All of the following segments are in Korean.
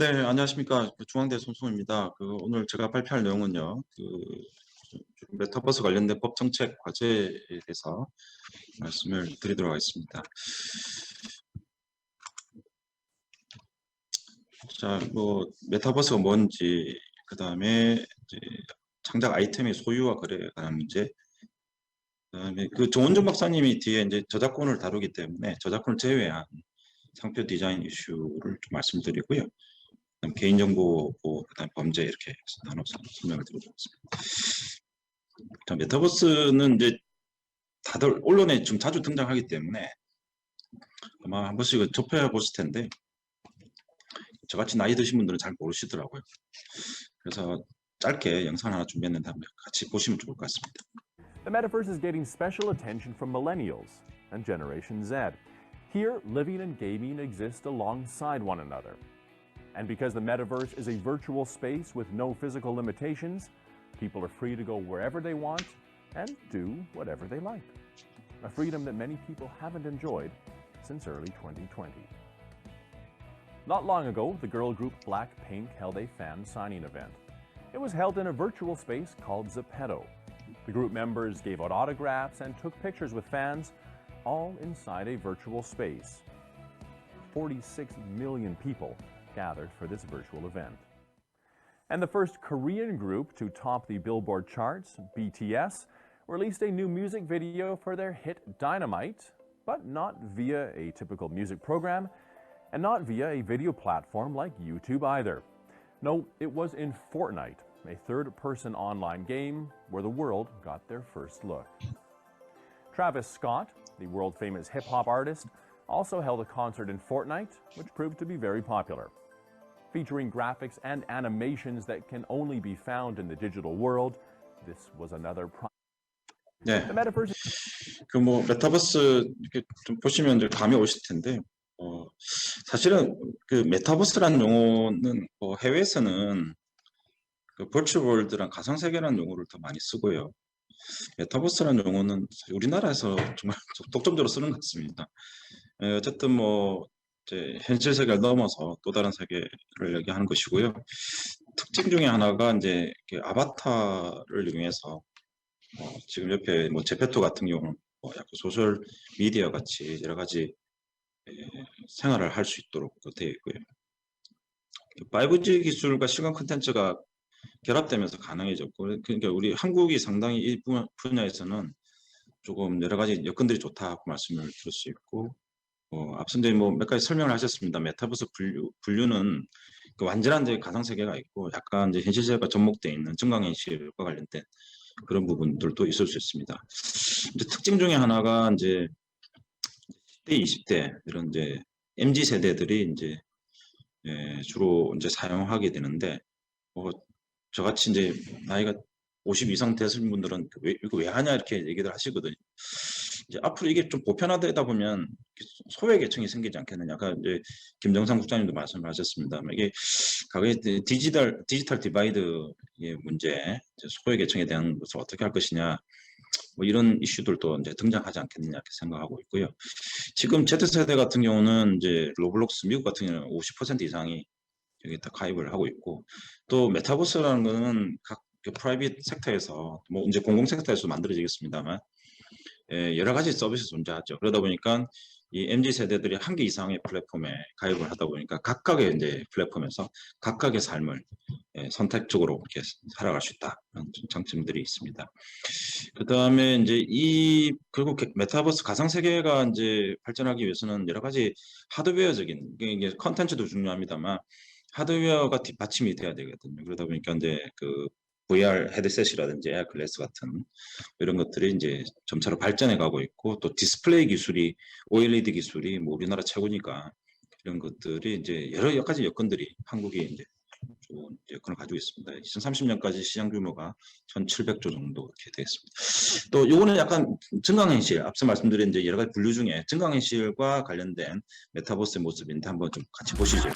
네, 안녕하십니까. 그 중앙대 손수호입니다. 그 오늘 제가 발표할 내용은요, 그 메타버스 관련된 법 정책 과제에 대해서 말씀을 드리도록 하겠습니다. 자, 뭐 메타버스가 뭔지, 그 다음에 창작 아이템의 소유와 거래에 관한 문제, 그다음에 그 조원종 박사님이 뒤에 이제 저작권을 다루기 때문에 저작권을 제외한 상표 디자인 이슈를 좀 말씀드리고요. 그다음 개인정보 보호, 그다음 범죄 이렇게 나눠서 설명을. 자, 메타버스는 이제 다들 언론에 좀 자주 등장하기 때문에 아마 한 번씩 접해 보실 텐데 저같이 나이 드신 분들은 잘 모르시더라고요. 그래서 짧게 영상 하나 준비했는데 한번 같이 보시면 좋을 것 같습니다. The metaverse is getting special attention from millennials and Generation Z. Here, living and gaming exist alongside one another. And because the metaverse is a virtual space with no physical limitations, people are free to go wherever they want and do whatever they like. A freedom that many people haven't enjoyed since early 2020. Not long ago, the girl group Blackpink held a fan signing event. It was held in a virtual space called Zepeto. The group members gave out autographs and took pictures with fans, all inside a virtual space. 46 million people gathered for this virtual event. And the first Korean group to top the Billboard charts, BTS, released a new music video for their hit Dynamite, but not via a typical music program and not via a video platform like YouTube either. No, it was in Fortnite, a third person online game where the world got their first look. Travis Scott, the world famous hip hop artist, also held a concert in Fortnite, which proved to be very popular. Featuring graphics and animations that can only be found in the digital world, this was another pro- 네. the metaverse 그 뭐 메타버스 이렇게 좀 보시면 이제 감이 오실 텐데 어 사실은 그 메타버스라는 용어는 뭐 해외에서는 그 버추얼 월드랑 가상 세계라는 용어를 더 많이 쓰고요. 메타버스라는 용어는 우리나라에서 정말 독점적으로 쓰는 것 같습니다. 에, 어쨌든 뭐 이제 현실 세계를 넘어서 또 다른 세계를 얘기하는 것이고요. 특징 중에 하나가 이제 아바타를 이용해서 어, 지금 옆에 뭐 제페토 같은 경우는 뭐 약간 소셜 미디어 같이 여러 가지 에, 생활을 할 수 있도록 되어 있고요. 5G 기술과 시간 콘텐츠가 결합되면서 가능해졌고, 그러니까 우리 한국이 상당히 이 분- 분야에서는 조금 여러 가지 여건들이 좋다고 말씀을 드릴 수 있고, 어, 이제 뭐몇 가지 설명을 하셨습니다. 메타버스 분류, 분류는 그 완전한 이제 가상 세계가 있고, 약간 이제 현실 세계가 접목되어 있는 증강현실과 관련된 그런 부분들도 있을 수 있습니다. 이제 특징 중에 하나가 이제 10대, 20대 이런 이제 MZ 세대들이 이제 예, 주로 이제 사용하게 되는데 뭐 저같이 이제 나이가 50 이상 되신 분들은 왜 이거 왜 하냐 이렇게 얘기들 하시거든요. 이제 앞으로 이게 좀 보편화되다 보면 소외 계층이 생기지 않겠느냐. 아까 이제 김정상 국장님도 말씀하셨습니다만 이게 과거에 디지털 디지털 디바이드의 문제, 소외 계층에 대한 것을 어떻게 할 것이냐. 뭐 이런 이슈들도 이제 등장하지 않겠느냐 이렇게 생각하고 있고요. 지금 Z세대 같은 경우는 이제 로블록스 미국 같은 경우는 50% 이상이 여기 다 가입을 하고 있고 또 메타버스라는 거는 각그 프라이빗 섹터에서 뭐 이제 공공 섹터에서 만들어지겠습니다만 예, 여러 가지 서비스 존재하죠. 그러다 보니까 이 MZ 세대들이 한 개 이상의 플랫폼에 가입을 하다 보니까 각각의 이제 플랫폼에서 각각의 삶을 예, 선택적으로 이렇게 살아갈 수 있다. 그런 좀 장점들이 있습니다. 그 다음에 이제 이 게- 메타버스 가상 세계가 이제 발전하기 위해서는 여러 가지 하드웨어적인 이게 컨텐츠도 중요합니다만 하드웨어가 뒷받침이 돼야 되거든요. 그러다 보니까 이제 그 VR 헤드셋이라든지 에어 클래스 같은 이런 것들이 이제 점차로 발전해 가고 있고 또 디스플레이 기술이 OLED 기술이 뭐 우리나라 최고니까 이런 것들이 이제 여러 가지 여건들이 한국이 이제 좋은 여건을 가지고 있습니다. 2030년까지 시장 규모가 1,700조 정도 이렇게 되겠습니다. 또 요거는 약간 증강현실 앞서 말씀드린 이제 여러 가지 분류 중에 증강현실과 관련된 메타버스의 모습인데 한번 좀 같이 보시죠.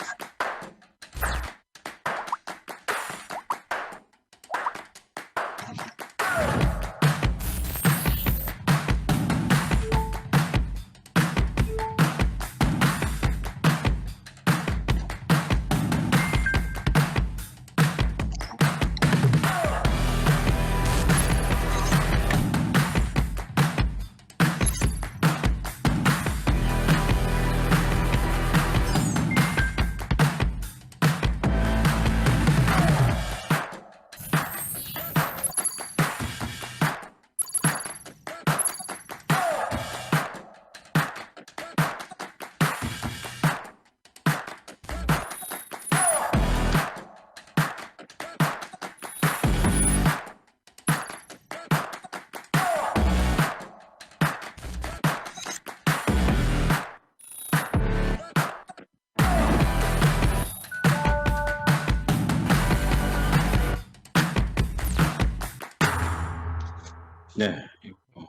네. 어.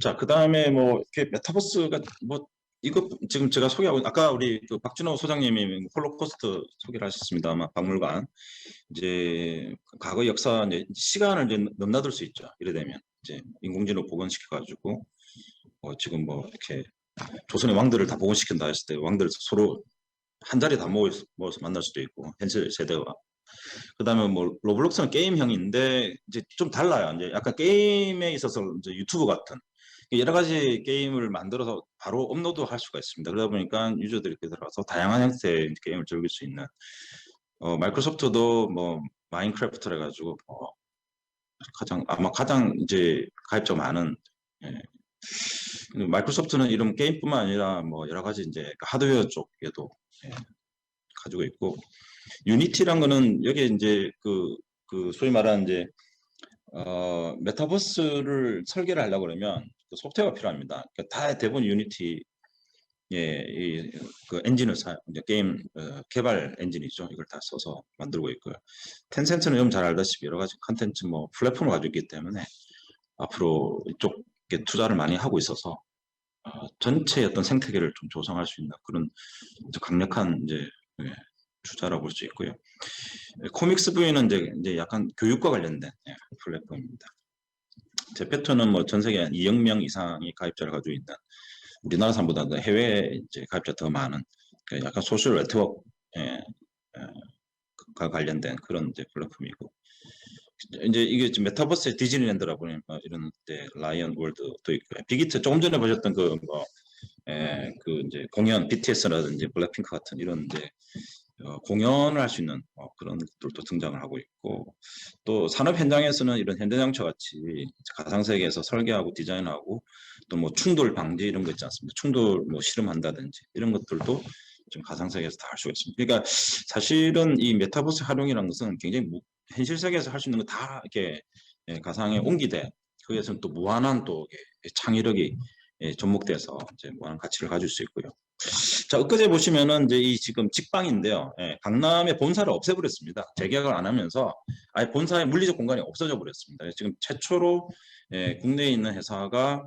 자, 그 다음에 뭐 이렇게 메타버스가 뭐 이거 지금 제가 소개하고 있- 아까 우리 그 박준호 소장님이 홀로코스트 소개를 하셨습니다만 박물관 이제 과거 역사 이제 시간을 이제 넘나들 수 있죠. 이래 되면 이제 인공지능 복원시켜 가지고 어, 지금 뭐 이렇게 조선의 왕들을 다 복원시킨다 했을 때 왕들 서로 한 자리에 다 모여서 만날 수도 있고 현실 세대와 그다음에 뭐 로블록스는 게임형인데 이제 좀 달라요. 이제 약간 게임에 있어서 이제 유튜브 같은 여러 가지 게임을 만들어서 바로 업로드할 수가 있습니다. 그러다 보니까 유저들이 그 들어가서 다양한 형태의 게임을 즐길 수 있는 어, 마이크로소프트도 뭐 마인크래프트를 해가지고 뭐 가장 아마 가장 이제 가입자 많은 예. 마이크로소프트는 이런 게임뿐만 아니라 뭐 여러 가지 이제 하드웨어 쪽에도 예, 가지고 있고 유니티란 거는 여기 이제 그, 그 소위 말하는 이제 어, 메타버스를 설계를 하려고 그러면 그 소프트웨어가 필요합니다. 그러니까 다 대부분 유니티 예, 이, 그 엔진을 사, 이제 게임 어, 개발 엔진이죠. 이걸 다 써서 만들고 있고요. 텐센트는 여러분 잘 알다시피 여러 가지 컨텐츠 뭐 플랫폼을 가지고 있기 때문에 앞으로 이쪽에 투자를 많이 하고 있어서 어, 전체의 어떤 생태계를 좀 조성할 수 있는 그런 강력한 이제 예, 투자라고 볼 수 있고요. 예, 코믹스 부위는 이제, 이제 약간 교육과 관련된 예, 플랫폼입니다. 제페토는 뭐 전 세계 한 2억 명 이상의 가입자를 가지고 있는 우리나라 사람보다 해외 이제 가입자 더 많은 그 약간 소셜 네트워크 예, 예, 가 관련된 그런 이제 플랫폼이고 이제 이게 지금 메타버스의 디즈니랜드라 보니 뭐 이런 데 라이언 월드도 있고 요. 빅히트 조금 전에 보셨던 그뭐 예, 그 이제 공연 BTS라든지 블랙핑크 같은 이런 이제 어, 공연을 할 수 있는 어, 그런 것들도 등장을 하고 있고 또 산업 현장에서는 이런 현대장처 같이 가상 세계에서 설계하고 디자인하고 또 뭐 충돌 방지 이런 거 있지 않습니까? 충돌 뭐 실험한다든지 이런 것들도 지금 가상 세계에서 다 할 수가 있습니다. 그러니까 사실은 이 메타버스 활용이라는 것은 굉장히 무- 현실 세계에서 할 수 있는 거 다 이렇게 예, 가상에 옮기되 거기에서는 또 무한한 또 창의력이 예, 접목돼서 이제 무한한 가치를 가질 수 있고요. 자, 엊그제 보시면은 이제 이 지금 직방인데요. 예, 강남의 본사를 없애버렸습니다. 재계약을 안 하면서 아예 본사의 물리적 공간이 없어져 버렸습니다. 지금 최초로 예, 국내에 있는 회사가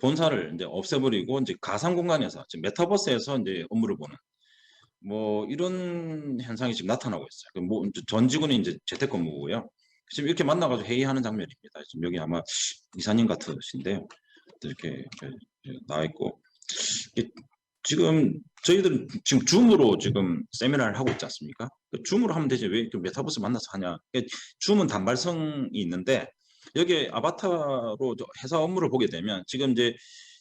본사를 이제 없애버리고 이제 가상 공간에서 지금 메타버스에서 이제 업무를 보는 뭐 이런 현상이 지금 나타나고 있어요. 그뭐 이제 전 직원이 이제 재택근무고요. 지금 이렇게 만나가지고 회의하는 장면입니다. 지금 여기 아마 이사님 같으신데요. 이렇게 이렇게 나와 있고 이- 지금 저희들은 지금 줌으로 지금 세미나를 하고 있지 않습니까? 그 줌으로 하면 되지 왜 메타버스 만나서 하냐? 그 줌은 단발성이 있는데 여기 아바타로 저 회사 업무를 보게 되면 지금 이제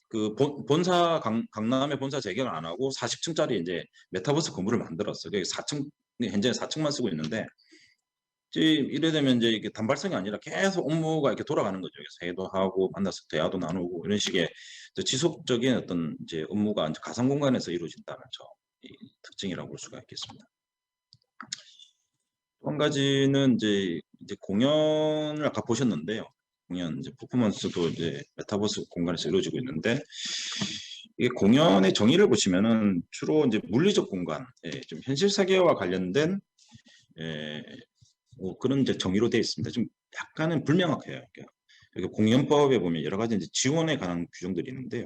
그 본, 본사 강, 강남의 본사 재개를 안 하고 40층짜리 이제 메타버스 건물을 만들었어요. 여기 4층 현재 4층만 쓰고 있는데 이래 되면 이제 이게 단발성이 아니라 계속 업무가 이렇게 돌아가는 거죠. 회의도 하고 만나서 대화도 나누고 이런 식의 지속적인 어떤 이제 업무가 이제 가상 공간에서 이루어진다는 점이 특징이라고 볼 수가 있겠습니다. 또한 가지는 이제 이제 공연을 아까 보셨는데요. 공연 이제 퍼포먼스도 이제 메타버스 공간에서 이루어지고 있는데 이게 공연의 정의를 보시면은 주로 이제 물리적 공간, 예, 좀 현실 세계와 관련된 예, 뭐 그런 이제 정의로 되어 있습니다. 좀 약간은 불명확해요. 그러니까 공연법에 보면 여러 가지 이제 지원에 관한 규정들이 있는데요.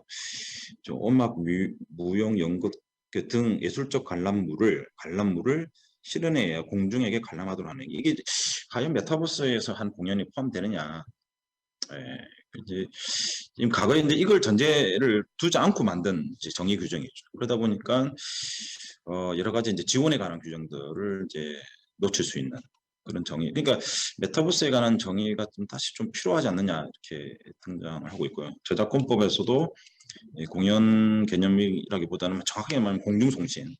좀 음악, 뮤, 무용, 연극 그등 예술적 관람물을 관람물을 실현해야 공중에게 관람하도록 하는 게 이게 과연 메타버스에서 한 공연이 포함되느냐? 예, 이제 지금 과거에 이제 이걸 전제를 두지 않고 만든 이제 정의 규정이죠. 그러다 보니까 어, 여러 가지 이제 지원에 관한 규정들을 이제 놓칠 수 있는 그런 정의. 그러니까 메타버스에 관한 정의가 좀 다시 좀 필요하지 않느냐 이렇게 등장을 하고 있고요. 저작권법에서도 이 공연 개념이라기보다는 정확하게 말하면 공중송신,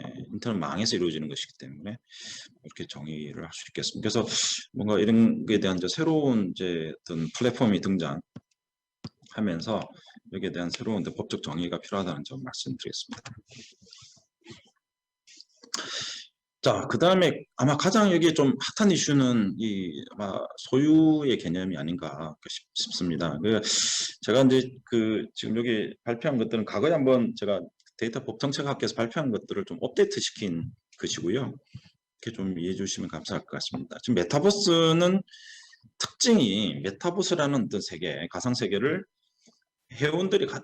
예, 인터넷 망에서 이루어지는 것이기 때문에 이렇게 정의를 할 수 있겠습니다. 그래서 뭔가 이런 것에 대한 이제 새로운 이제 어떤 플랫폼이 등장하면서 여기에 대한 새로운 법적 정의가 필요하다는 점 말씀드리겠습니다. 자, 그 다음에 아마 가장 여기 좀 핫한 이슈는 이 아마 소유의 개념이 아닌가 싶- 싶습니다. 그 제가 이제 그 지금 여기 발표한 것들은 과거에 한번 제가 데이터 법정책학회에서 발표한 것들을 좀 업데이트 시킨 것이고요. 이렇게 좀 이해해 주시면 감사할 것 같습니다. 지금 메타버스는 특징이 메타버스라는 어떤 세계, 가상 세계를 회원들이 가-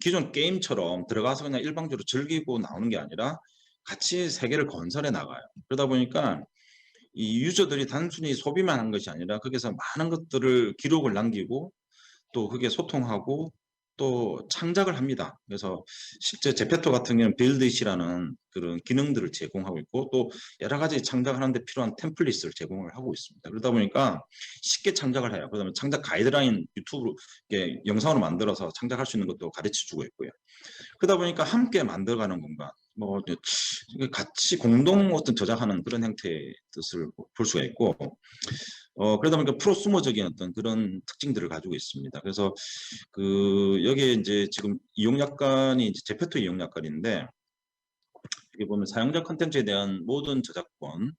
기존 게임처럼 들어가서 그냥 일방적으로 즐기고 나오는 게 아니라 같이 세계를 건설해 나가요. 그러다 보니까 이 유저들이 단순히 소비만 한 것이 아니라 거기서 많은 것들을 기록을 남기고 또 그게 소통하고 또 창작을 합니다. 그래서 실제 제페토 같은 경우는 빌드잇이라는 그런 기능들을 제공하고 있고 또 여러 가지 창작하는데 필요한 템플릿을 제공을 하고 있습니다. 그러다 보니까 쉽게 창작을 해요. 그다음에 창작 가이드라인 유튜브로 영상으로 만들어서 창작할 수 있는 것도 가르쳐 주고 있고요. 그러다 보니까 함께 만들어가는 공간, 뭐 같이 공동 어떤 저작하는 그런 형태의 뜻을 볼 수가 있고, 어 그러다 보니까 프로수머적인 어떤 그런 특징들을 가지고 있습니다. 그래서 그 여기에 이제 지금 이용약관이 이제 제페토 이용약관인데 여기 보면 사용자 컨텐츠에 대한 모든 저작권,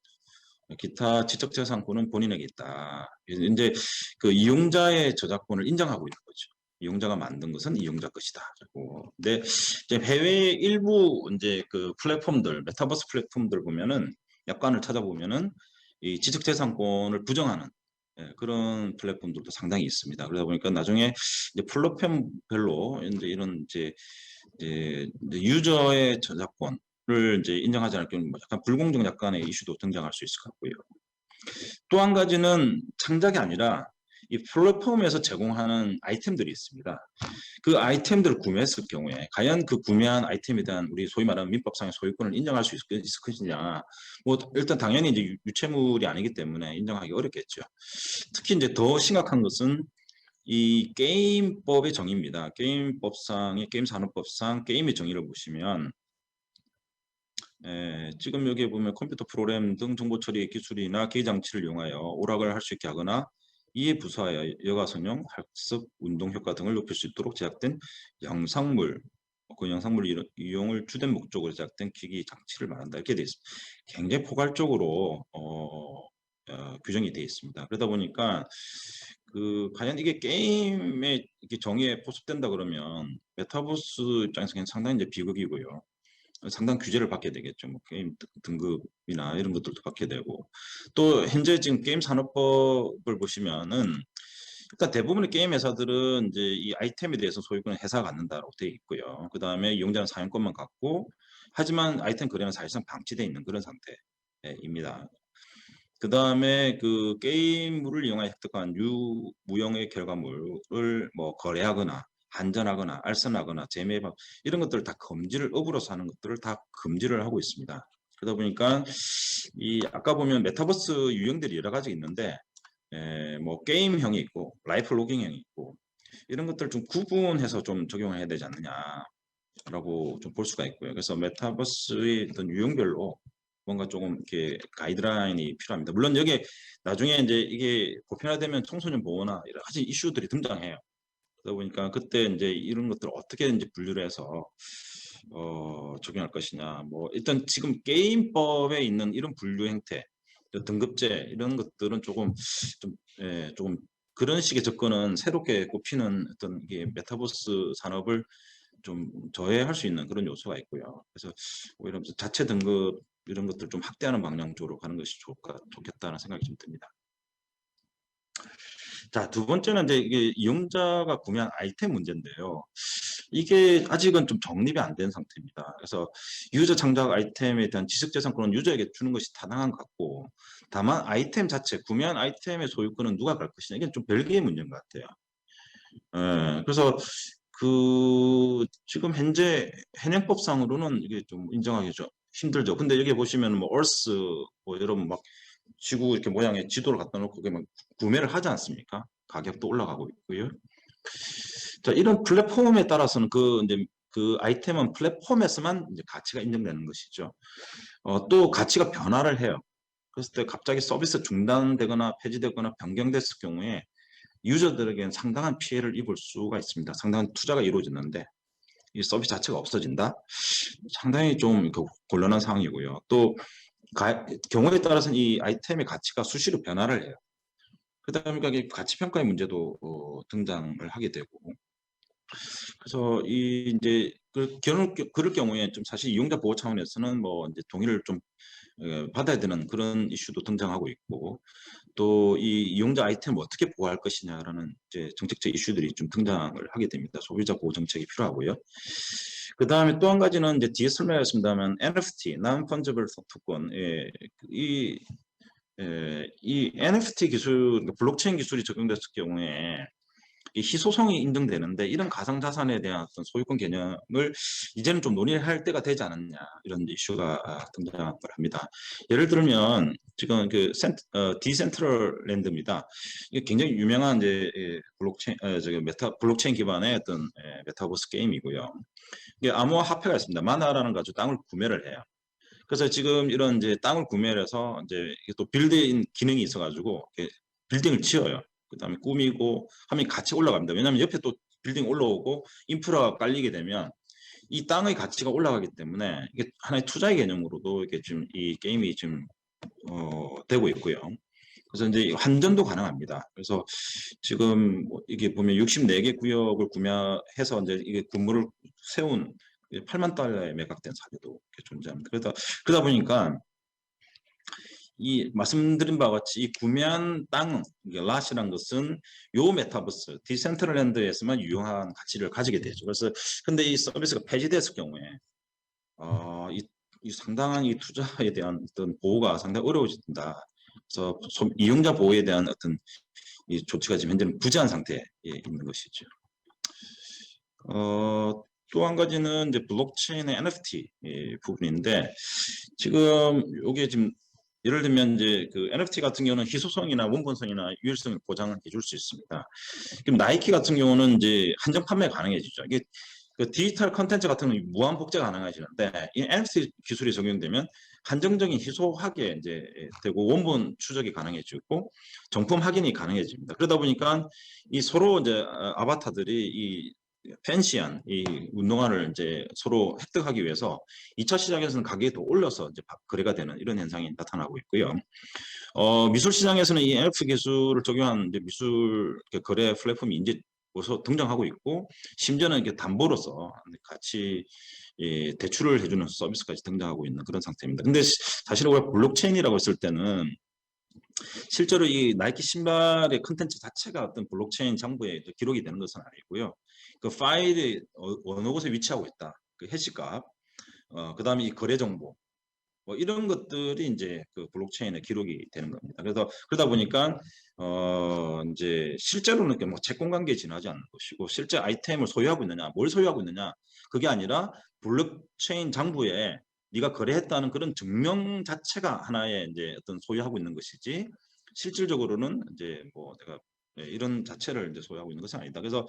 기타 지적재산권은 본인에게 있다. 이제 그 이용자의 저작권을 인정하고 있는 거죠. 이용자가 만든 것은 이용자 것이다. 그리고 근데 이제 해외 일부 이제 그 플랫폼들, 메타버스 플랫폼들 보면은 약관을 찾아보면은 이 지적재산권을 부정하는 예, 그런 플랫폼들도 상당히 있습니다. 그러다 보니까 나중에 이제 플랫폼별로 이제 이런 이제, 이제 유저의 저작권을 이제 인정하지 않을 경우 뭐 약간 불공정 약관의 이슈도 등장할 수 있을 것 같고요. 또 한 가지는 창작이 아니라 이 플랫폼에서 제공하는 아이템들이 있습니다. 그 아이템들을 구매했을 경우에 과연 그 구매한 아이템에 대한 우리 소위 말하는 민법상의 소유권을 인정할 수 있을, 있을 것이냐. 뭐 일단 당연히 이제 유- 유체물이 아니기 때문에 인정하기 어렵겠죠. 특히 이제 더 심각한 것은 이 게임법의 정의입니다. 게임법상의 게임 산업법상 게임의 정의를 보시면 에, 지금 여기에 보면 컴퓨터 프로그램 등 정보 처리 기술이나 기계 장치를 이용하여 오락을 할 수 있게 하거나 이에 부수하여 여가선용, 학습, 운동 효과 등을 높일 수 있도록 제작된 영상물, 그 영상물 이용- 이용을 주된 목적으로 제작된 기기 장치를 말한다 이렇게 되어 있습니다. 굉장히 포괄적으로 어, 어, 규정이 되어 있습니다. 그러다 보니까 그 과연 이게 게임의 정의에 포섭된다 그러면 메타버스 입장에서 는 상당히 이제 비극이고요. 상당 규제를 받게 되겠죠. 뭐 게임 등- 등급이나 이런 것들도 받게 되고 또 현재 지금 게임 산업법을 보시면은 일단 대부분의 게임 회사들은 이제 이 아이템에 대해서 소유권을 회사가 갖는다고 되어 있고요. 그 다음에 이용자는 사용권만 갖고 하지만 아이템 거래는 사실상 방치되어 있는 그런 상태입니다. 그 다음에 그 게임물을 이용하여 획득한 유무형의 결과물을 뭐 거래하거나 한전하거나 알선하거나 재매입 이런 것들을 다 금지를 업으로서 하는 것들을 다 금지를 하고 있습니다. 그러다 보니까 이 아까 보면 메타버스 유형들이 여러 가지 있는데 에, 뭐 게임형이 있고 라이프 로깅형이 있고 이런 것들 좀 구분해서 좀 적용해야 되지 않느냐라고 좀 볼 수가 있고요. 그래서 메타버스의 어떤 유형별로 뭔가 조금 이렇게 가이드라인이 필요합니다. 물론 여기에 나중에 이제 이게 보편화되면 청소년 보호나 여러 가지 이슈들이 등장해요. 그러다 보니까 그때 이제 이런 것들을 어떻게 이제 분류를 해서 어, 적용할 것이냐. 뭐 일단 지금 게임법에 있는 이런 분류 또 등급제 이런 것들은 조금 좀 예, 조금 그런 식의 접근은 새롭게 꼽히는 어떤 이게 메타버스 산업을 좀 저해할 수 있는 그런 요소가 있고요. 그래서 오히려 자체 등급 이런 것들 좀 확대하는 방향 쪽으로 가는 것이 좋을까, 좋겠다는 생각이 좀 듭니다. 자, 두 번째는 이제 이게 이용자가 구매한 아이템 문제인데요. 이게 아직은 좀 정립이 안 된 상태입니다. 그래서 유저 창작 아이템에 대한 지식재산권은 유저에게 주는 것이 타당한 것 같고, 다만 아이템 자체, 구매한 아이템의 소유권은 누가 갈 것이냐, 이게 좀 별개의 문제인 것 같아요. 예, 그래서 그 지금 현재 현행법상으로는 이게 좀 인정하기 좀 힘들죠. 근데 여기 보시면 뭐 얼스 뭐 여러분 막 지구 이렇게 모양의 지도를 갖다 놓고 그게 막 구매를 하지 않습니까? 가격도 올라가고 있고요. 자, 이런 플랫폼에 따라서는 그 이제 그 아이템은 플랫폼에서만 이제 가치가 인정되는 것이죠. 어, 또 가치가 변화를 해요. 그랬을 때 갑자기 서비스 중단되거나 폐지되거나 변경됐을 경우에 유저들에게는 상당한 피해를 입을 수가 있습니다. 상당한 투자가 이루어졌는데 이 서비스 자체가 없어진다. 상당히 좀그 곤란한 상황이고요. 또 가- 경우에 따라서는 이 아이템의 가치가 수시로 변화를 해요. 이게 가치 평가의 문제도 어, 등장을 하게 되고 그래서 이 이제 그 겨- 그럴 경우에 좀 사실 이용자 보호 차원에서는 뭐 이제 동의를 좀 어, 받아야 되는 그런 이슈도 등장하고 있고 또 이 이용자 아이템을 어떻게 보호할 것이냐라는 이제 정책적 이슈들이 좀 등장을 하게 됩니다. 소비자 보호 정책이 필요하고요. 그 다음에 또 한 가지는 이제 뒤에 설명했습니다만 NFT, non-fungible 토건, 예, 이, 예, 이 NFT 기술, 그러니까 블록체인 기술이 적용됐을 경우에 이 희소성이 인정되는데 이런 가상자산에 대한 어떤 소유권 개념을 이제는 좀 논의할 때가 되지 않았냐 이런 이슈가 아, 등장을 합니다. 예를 들면 지금 그 센, 어, 디센트럴 랜드입니다. 이게 굉장히 유명한 이제 예, 블록체인, 어, 저기 메타 블록체인 기반의 어떤 예, 메타버스 게임이고요. 이게 암호화폐가 있습니다. 마나라는 가지고 땅을 구매를 해요. 그래서 지금 이런 이제 땅을 구매를 해서 이제 또 빌드인 기능이 있어가지고 이렇게 빌딩을 지어요. 그 다음에 꾸미고 하면 같이 올라갑니다. 왜냐하면 옆에 또 빌딩 올라오고 인프라가 깔리게 되면 이 땅의 가치가 올라가기 때문에 이게 하나의 투자의 개념으로도 이게 지금 이 게임이 지금 어, 되고 있고요. 그래서 이제 환전도 가능합니다. 그래서 지금 뭐 이게 보면 64개 구역을 구매해서 이제 이게 건물을 세운 8만 달러에 매각된 사례도 존재합니다. 그러다 그러다 보니까 이 말씀드린 바와 같이 이 구매한 땅, 랏이란 것은 요 메타버스, 디센트럴랜드에서만 유용한 가치를 가지게 되죠. 그래서 근데 이 서비스가 폐지됐을 경우에 어, 이, 이 상당한 이 투자에 대한 어떤 보호가 상당히 어려워진다. 그래서 소- 이용자 보호에 대한 어떤 이 조치가 지금 현재는 부재한 상태에 있는 것이죠. 어, 또 한 가지는 이제 블록체인의 NFT 이 부분인데 지금 이게 지금 예를 들면 이제 그 NFT 같은 경우는 희소성이나 원본성이나 유일성을 보장을 해줄 수 있습니다. 그럼 나이키 같은 경우는 이제 한정 판매 가능해지죠. 이게 그 디지털 컨텐츠 같은 경우는 무한 복제 가능해지는데 이 NFT 기술이 적용되면 한정적인 희소하게 이제 되고 원본 추적이 가능해지고 정품 확인이 가능해집니다. 그러다 보니까 이 서로 이제 아, 아바타들이 이 팬시한 이 운동화를 이제 서로 획득하기 위해서 2차 시장에서는 가격이 더 올려서 이제 바- 거래가 되는 이런 현상이 나타나고 있고요. 어, 미술 시장에서는 이 NFT 기술을 적용한 이제 미술 그 거래 플랫폼이 이제 벌써 등장하고 있고 심지어는 이렇게 담보로서 같이 이 대출을 해주는 서비스까지 등장하고 있는 그런 상태입니다. 근데 시- 사실 우리가 블록체인이라고 했을 때는 실제로 이 나이키 신발의 컨텐츠 자체가 어떤 블록체인 정보에 기록이 되는 것은 아니고요. 그 파일이 어, 어느 곳에 위치하고 있다. 그 해시값, 어, 그 다음에 이 거래 정보, 뭐 이런 것들이 이제 그 블록체인에 기록이 되는 겁니다. 그래서 그러다 보니까 어 이제 실제로는 이렇게 뭐 채권 관계에 지나지 않는 것이고 실제 아이템을 소유하고 있느냐, 뭘 소유하고 있느냐 그게 아니라 블록체인 장부에 네가 거래했다는 그런 증명 자체가 하나의 이제 어떤 소유하고 있는 것이지 실질적으로는 이제 뭐 내가 예, 이런 자체를 이제 소유하고 있는 것은 아니다. 그래서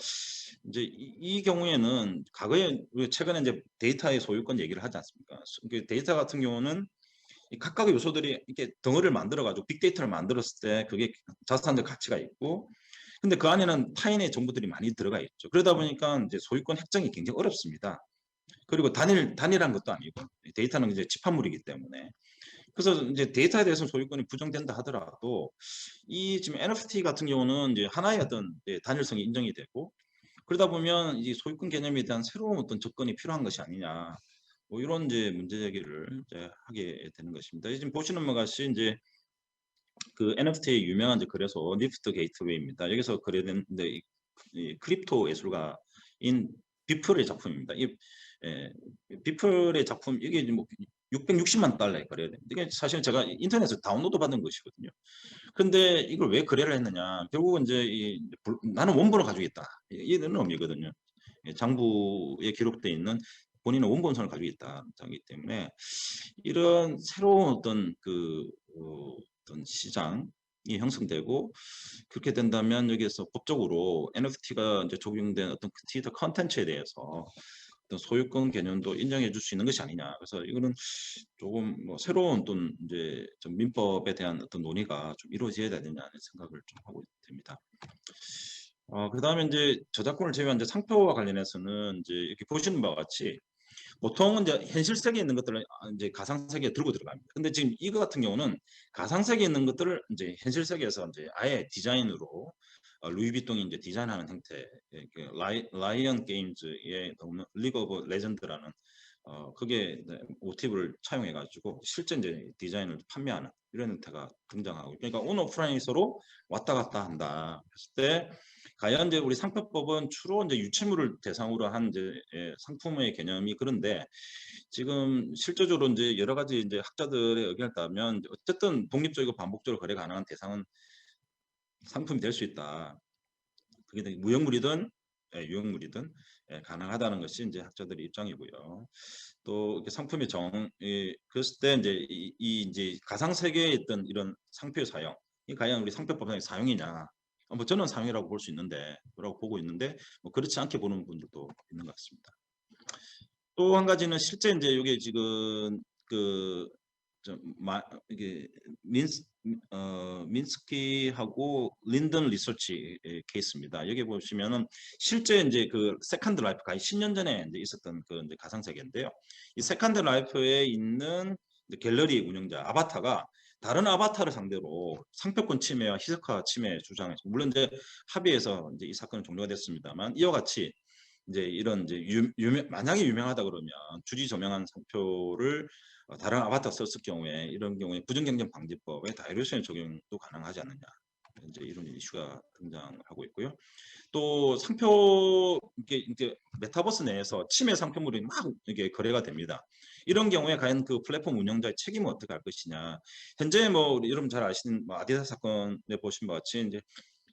이제 이, 이 경우에는 과거에 최근에 이제 데이터의 소유권 얘기를 하지 않습니까? 그 데이터 같은 경우는 이 각각의 요소들이 이렇게 덩어리를 만들어 가지고 빅데이터를 만들었을 때 그게 자산적 가치가 있고 근데 그 안에는 타인의 정보들이 많이 들어가 있죠. 그러다 보니까 이제 소유권 획정이 굉장히 어렵습니다. 그리고 단일 단일한 것도 아니고 데이터는 이제 집합물이기 때문에 그래서 이제 데이터에 대해서 소유권이 부정된다 하더라도 이 지금 NFT 같은 경우는 이제 하나의 어떤 이제 단일성이 인정이 되고 그러다 보면 이 소유권 개념에 대한 새로운 어떤 접근이 필요한 것이 아니냐 뭐 이런 이제 문제 제기를 이제 하게 되는 것입니다. 지금 보시는 것 같이 이제 그 NFT의 유명한 이제 거래소 니프트 게이트웨이입니다. 여기서 이, 이 크립토 예술가인 비플의 작품입니다. 이 예, 비플의 작품 이게 뭐 660만 달러에 거래가 됩니다. 이게 사실 제가 인터넷에서 다운로드 받은 것이거든요. 근데 이걸 왜 거래를 했느냐? 결국은 이제 이, 불- 나는 원본을 가지고 있다. 이런 의미거든요. 예, 장부에 기록되어 있는 본인은 원본선을 가지고 있다기 때문에 이런 새로운 어떤 그 어, 어떤 시장 이 형성되고 그렇게 된다면 여기에서 법적으로 NFT가 이제 적용된 어떤 그 디지털 컨텐츠에 대해서 어떤 소유권 개념도 인정해 줄 수 있는 것이 아니냐. 그래서 이거는 조금 뭐 새로운 어떤 이제 좀 민법에 대한 어떤 논의가 좀 이루어져야 되느냐는 생각을 좀 하고 됩니다. 어, 그 다음에 이제 저작권을 제외한 이제 상표와 관련해서는 이제 이렇게 보시는 바와 같이 보통은 이제 현실 세계에 있는 것들을 아, 이제 가상 세계에 들고 들어갑니다. 근데 지금 이거 같은 경우는 가상 세계에 있는 것들을 이제 현실 세계에서 이제 아예 디자인으로 어, 루이비통이 이제 디자인하는 형태, 예, 그 라이, 라이언 게임즈의 리그 오브 레전드라는 어 그게 네, 모티브를 차용해 가지고 실제 이제 디자인을 판매하는 이런 형태가 등장하고 그러니까 온 오프라인이 서로 왔다 갔다 한다. 했을 때 과연 이제 우리 상표법은 주로 이제 유체물을 대상으로 한 이제 예, 상품의 개념이 그런데 지금 실제적으로 이제 여러 가지 이제 학자들의 의견에 따르면 어쨌든 독립적이고 반복적으로 거래 가능한 대상은 상품이 될 수 있다. 그게 되- 무형물이든 예, 유형물이든 예, 가능하다는 것이 이제 학자들의 입장이고요. 또 상품의 정, 이, 그랬을 때 이제 이, 이 이제 가상 세계에 있던 이런 상표의 사용, 이 과연 우리 상표법상의 사용이냐? 어, 뭐 저는 사용이라고 볼 수 있는데, 그라고 보고 있는데, 뭐 그렇지 않게 보는 분들도 있는 것 같습니다. 또 한 가지는 실제 이제 이게 지금 그좀 마, 이게 민스 어 민스키하고 린던 리서치 케이스입니다. 여기 보시면은 실제 이제 그 세컨드 라이프 거의 10년 전에 이제 있었던 그 이제 가상 세계인데요. 이 세컨드 라이프에 있는 갤러리 운영자 아바타가 다른 아바타를 상대로 상표권 침해와 희석화 침해 주장해서 물론 이제 합의해서 이제 이 사건은 종료가 됐습니다만 이와 같이 이제 이런 이제 유, 유명 만약에 유명하다 그러면 주지 조명한 상표를 어, 다른 아바타 썼을 경우에 이런 경우에 부정경쟁 방지법의 다이루션 적용도 가능하지 않느냐 이제 이런 이슈가 등장하고 있고요. 또 상표 이게 이제 메타버스 내에서 침해 상표물이 막 이게 거래가 됩니다. 이런 경우에 과연 그 플랫폼 운영자의 책임은 어떻게 할 것이냐. 현재 뭐 우리 여러분 잘 아시는 뭐 아디다스 사건에 보신 것 같이 이제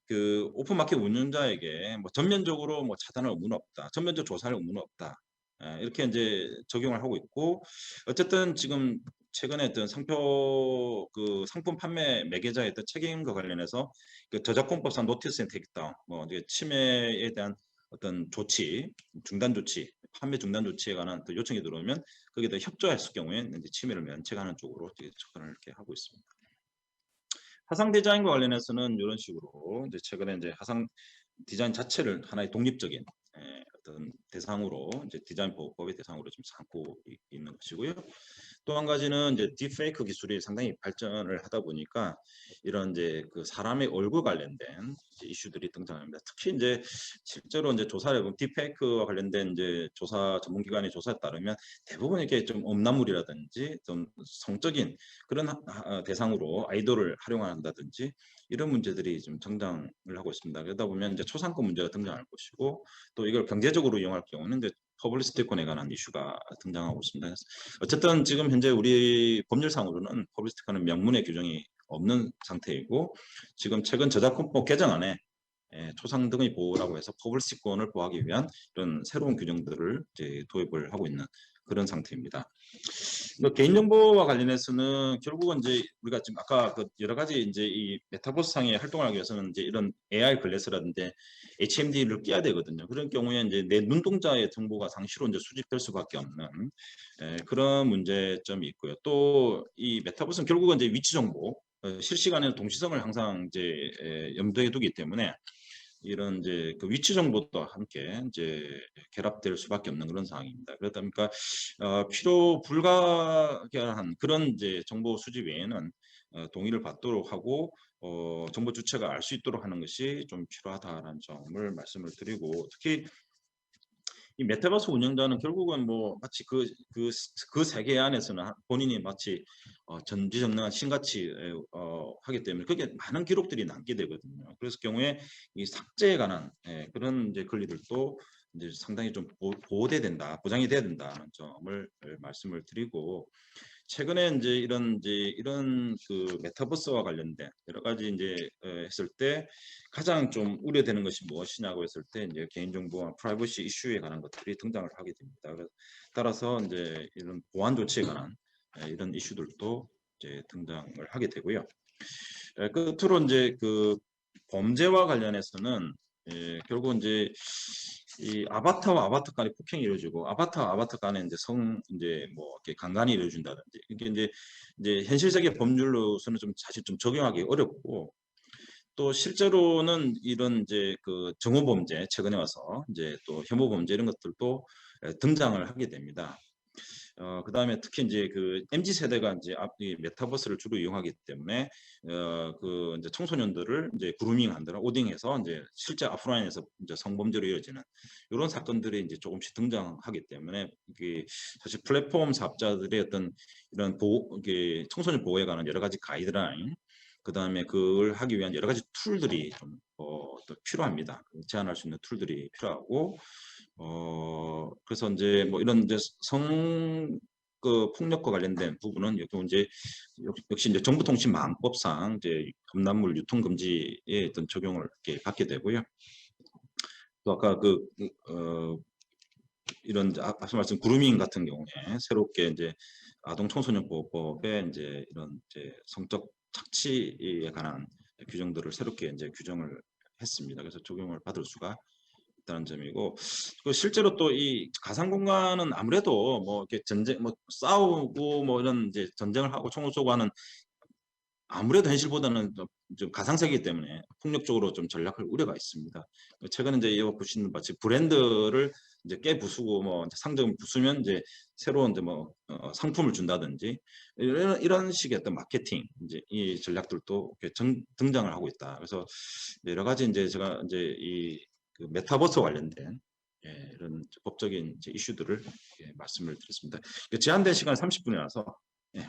그 오픈마켓 운영자에게 뭐 전면적으로 뭐 차단할 의무는 없다. 전면적 조사할 의무는 없다. 예, 이렇게 이제 적용을 하고 있고 어쨌든 지금 최근에 어떤 상표 그 상품 판매 매개자의 어떤 책임과 관련해서 그 저작권법상 노티스 앤 테이크다운 뭐 이제 침해에 대한 어떤 조치 중단 조치 판매 중단 조치에 관한 또 요청이 들어오면 거기에 더 협조했을 경우에 이제 침해를 면책하는 쪽으로 접근을 이렇게 하고 있습니다. 화상 디자인과 관련해서는 이런 식으로 이제 최근에 이제 화상 디자인 자체를 하나의 독립적인 예, 어떤 대상으로 이제 디자인 보호법의 대상으로 지금 삼고 이- 있는 것이고요. 또 한 가지는 이제 딥페이크 기술이 상당히 발전을 하다 보니까 이런 이제 그 사람의 얼굴 관련된 이제 이슈들이 등장합니다. 특히 이제 실제로 이제 조사를 해보면 딥페이크와 관련된 이제 조사 전문기관의 조사에 따르면 대부분 이렇게 좀 음란물이라든지 좀 성적인 그런 하- 하- 대상으로 아이돌을 활용한다든지 이런 문제들이 좀 성장을 하고 있습니다. 그러다 보면 이제 초상권 문제가 등장할 것이고 또 이걸 경제적으로 이용할 경우는 이제 퍼블리스티콘에 관한 이슈가 등장하고 있습니다. 어쨌든 지금 현재 우리 법률상으로는 퍼블리스티콘은 명문의 규정이 없는 상태이고 지금 최근 저작권법 개정안에 예, 초상 등의 보호라고 해서 퍼블리스티콘을 보호하기 위한 이런 새로운 규정들을 이제 도입을 하고 있는 그런 상태입니다. 뭐 개인정보와 관련해서는 결국은 이제 우리가 지금 아까 그 여러 가지 이제 이 메타버스 상에 활동을 하기 위해서는 이제 이런 AR 글래스라든지 HMD를 끼야 되거든요. 그런 경우에 이제 내 눈동자의 정보가 상시로 이제 수집될 수밖에 없는 에, 그런 문제점이 있고요. 또 이 메타버스는 결국은 이제 위치 정보, 어, 실시간에 동시성을 항상 이제 에, 염두에 두기 때문에 이런 이제 그 위치 정보도 함께 이제 결합될 수밖에 없는 그런 상황입니다. 그러다 보니까 어, 필요 불가한 그런 이제 정보 수집 외에는 어, 동의를 받도록 하고 어, 정보 주체가 알 수 있도록 하는 것이 좀 필요하다라는 점을 말씀을 드리고 특히 이 메타버스 운영자는 결국은 뭐 마치 그 그 그 세계 안에서는 하- 본인이 마치 어, 전지전능한 신같이 에, 어, 하기 때문에 그게 많은 기록들이 남게 되거든요. 그래서 경우에 이 삭제에 관한 예, 그런 이제 권리들도 이제 상당히 좀 보, 보호돼야 된다, 보장이 돼야 된다는 점을 에, 말씀을 드리고 최근에 이제 이런 이제 이런 그 메타버스와 관련된 여러 가지 이제 어, 했을 때 가장 좀 우려되는 것이 무엇이냐고 했을 때 이제 개인정보와 프라이버시 이슈에 관한 것들이 등장을 하게 됩니다. 따라서 이제 이런 보안 조치에 관한 에, 이런 이슈들도 이제 등장을 하게 되고요. 에, 끝으로 이제 그 범죄와 관련해서는 예, 결국 이제 이 아바타와 아바타 간의 폭행이 이루어지고 아바타와 아바타 간에 이제 성 이제 뭐 이렇게 강간이 이루어진다든지 이게 이제 이제 현실 세계 법률로서는 좀 사실 좀 적용하기 어렵고 또 실제로는 이런 이제 그 정오 범죄 최근에 와서 이제 또 혐오 범죄 이런 것들도 에, 등장을 하게 됩니다. 어, 그 다음에 특히 이제 그 MZ 세대가 이제 앞, 이 메타버스를 주로 이용하기 때문에 어, 그 이제 청소년들을 이제 그루밍한다라 오딩해서 이제 실제 오프라인에서 이제 성범죄로 이어지는 이런 사건들이 이제 조금씩 등장하기 때문에 이게 사실 플랫폼 사업자들의 어떤 이런 보호, 이게 청소년 보호에 관한 여러 가지 가이드라인, 그 다음에 그걸 하기 위한 여러 가지 툴들이 좀 어, 또 필요합니다. 제한할 수 있는 툴들이 필요하고, 어, 그래서 이제 뭐 이런 이제 성, 그 폭력과 관련된 부분은 여기 이제 역- 역시 이제 정보통신망법상 이제 음란물 유통 금지의 어떤 적용을 이렇게 받게 되고요. 또 아까 그, 그, 어, 이런 앞서 말씀 그루밍 같은 경우에 새롭게 이제 아동 청소년 보호법에 이제 이런 이제 성적 착취에 관한 규정들을 새롭게 이제 규정을 했습니다. 그래서 적용을 받을 수가 있다는 점이고 그 실제로 또 이 가상 공간은 아무래도 뭐 이렇게 전쟁 뭐 싸우고 뭐 이런 이제 전쟁을 하고 총을 쏘고 하는 아무래도 현실보다는 좀- 좀 가상세계이기 때문에 폭력적으로 좀 전략할 우려가 있습니다. 최근에 이제 이어 보시는 바치 브랜드를 이제 깨 부수고 뭐 상점 부수면 이제 새로운 이제 뭐 어, 상품을 준다든지 이런 이런 식의 어떤 마케팅 이제 이 전략들도 이렇게 전- 등장을 하고 있다. 그래서 여러 가지 이제 제가 이제 이 그 메타버스 관련된 예, 이런 법적인 이제 이슈들을 예, 말씀을 드렸습니다. 그 제한된 시간 30분이라서 예,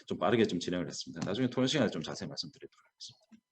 그좀 빠르게 좀 진행을 했습니다. 나중에 토론 시간에 좀 자세히 말씀드리도록 하겠습니다.